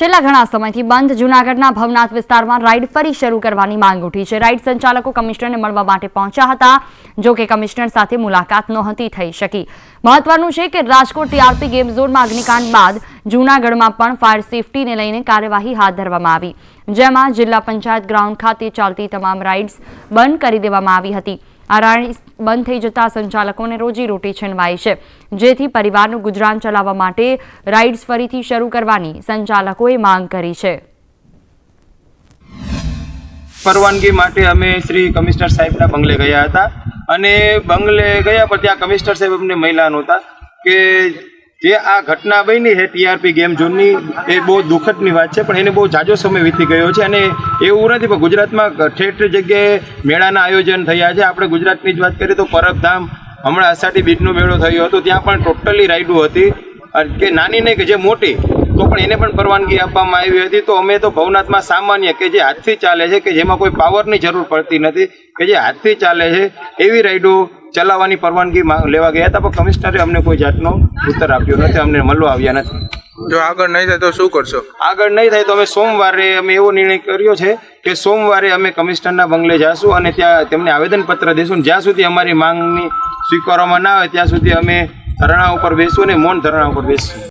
છેલ્લા ઘણા સમયથી બંધ જૂનાગઢના ભવનાથ વિસ્તારમાં રાઇડ ફરી શરૂ કરવાની માંગ ઉઠી છે. રાઇડ સંચાલકો કમિશનરને મળવા માટે પહોંચ્યા હતા, જો કે કમિશનર સાથે મુલાકાત નહોતી થઈ શકી. મહત્વનું છે કે રાજકોટ ટીઆરપી ગેમ ઝોનમાં અગ્નિકાંડ બાદ જૂનાગઢમાં પણ ફાયર સેફટીને લઈને કાર્યવાહી હાથ ધરવામાં આવી, જેમાં જિલ્લા પંચાયત ગ્રાઉન્ડ ખાતે ચાલતી તમામ રાઇડ્સ બંધ કરી દેવામાં આવી હતી. આ રાણી બંધ થઈ જતા સંચાલકોને રોજીરોટી છીનવાઈ છે. જેથી પરિવારનું ગુજરાન ચલાવવા માટે રાઇડ્સ ફરીથી શરૂ કરવાની સંચાલકોએ માંગ કરી છે. પરવાનગી માટે અમે શ્રી કમિશનર સાહેબના બંગલે ગયા હતા અને બંગલે ગયા પણ ત્યાં કમિશનર સાહેબ અમને મહિલા નહોતા કે જે આ ઘટના બની છે ટીઆરપી ગેમ ઝોનની, એ બહુ દુઃખદની વાત છે, પણ એને બહુ જાજો સમય વીતી ગયો છે અને એવું નથી, પણ ગુજરાતમાં ઠેર ઠેર જગ્યાએ મેળાના આયોજન થયા છે. આપણે ગુજરાતની જ વાત કરીએ તો પરબધામ, હમણાં અષાઢી બીજનો મેળો થયો હતો, ત્યાં પણ ટોટલી રાઈડો હતી. કે નાની નહીં, કે જે મોટી, તો પણ એને પણ પરવાનગી આપવામાં આવી હતી. તો અમે તો ભવનાથમાં સામાન્ય કે જે હાથથી ચાલે છે, કે જેમાં કોઈ પાવરની જરૂર પડતી નથી, કે જે હાથથી ચાલે છે, એવી રાઈડો ચલાવવાની પરવાનગી લેવા ગયા હતા પણ કમિશનરે અમને કોઈ જાતનો ઉત્તર આપ્યો નથી અમને મળવા આવ્યા નથી. જો આગળ નહીં થાય તો શું કરશો? આગળ નહીં થાય તો અમે સોમવારે અમે એવો નિર્ણય કર્યો છે કે સોમવારે અમે કમિશનરના બંગલે જાશું અને ત્યાં તેમને આવેદનપત્ર દેશું જ્યાં સુધી અમારી માંગની સ્વીકારવામાં ના આવે ત્યાં સુધી અમે ધરણા ઉપર બેસું અને મૌન ધરણા ઉપર બેસશું.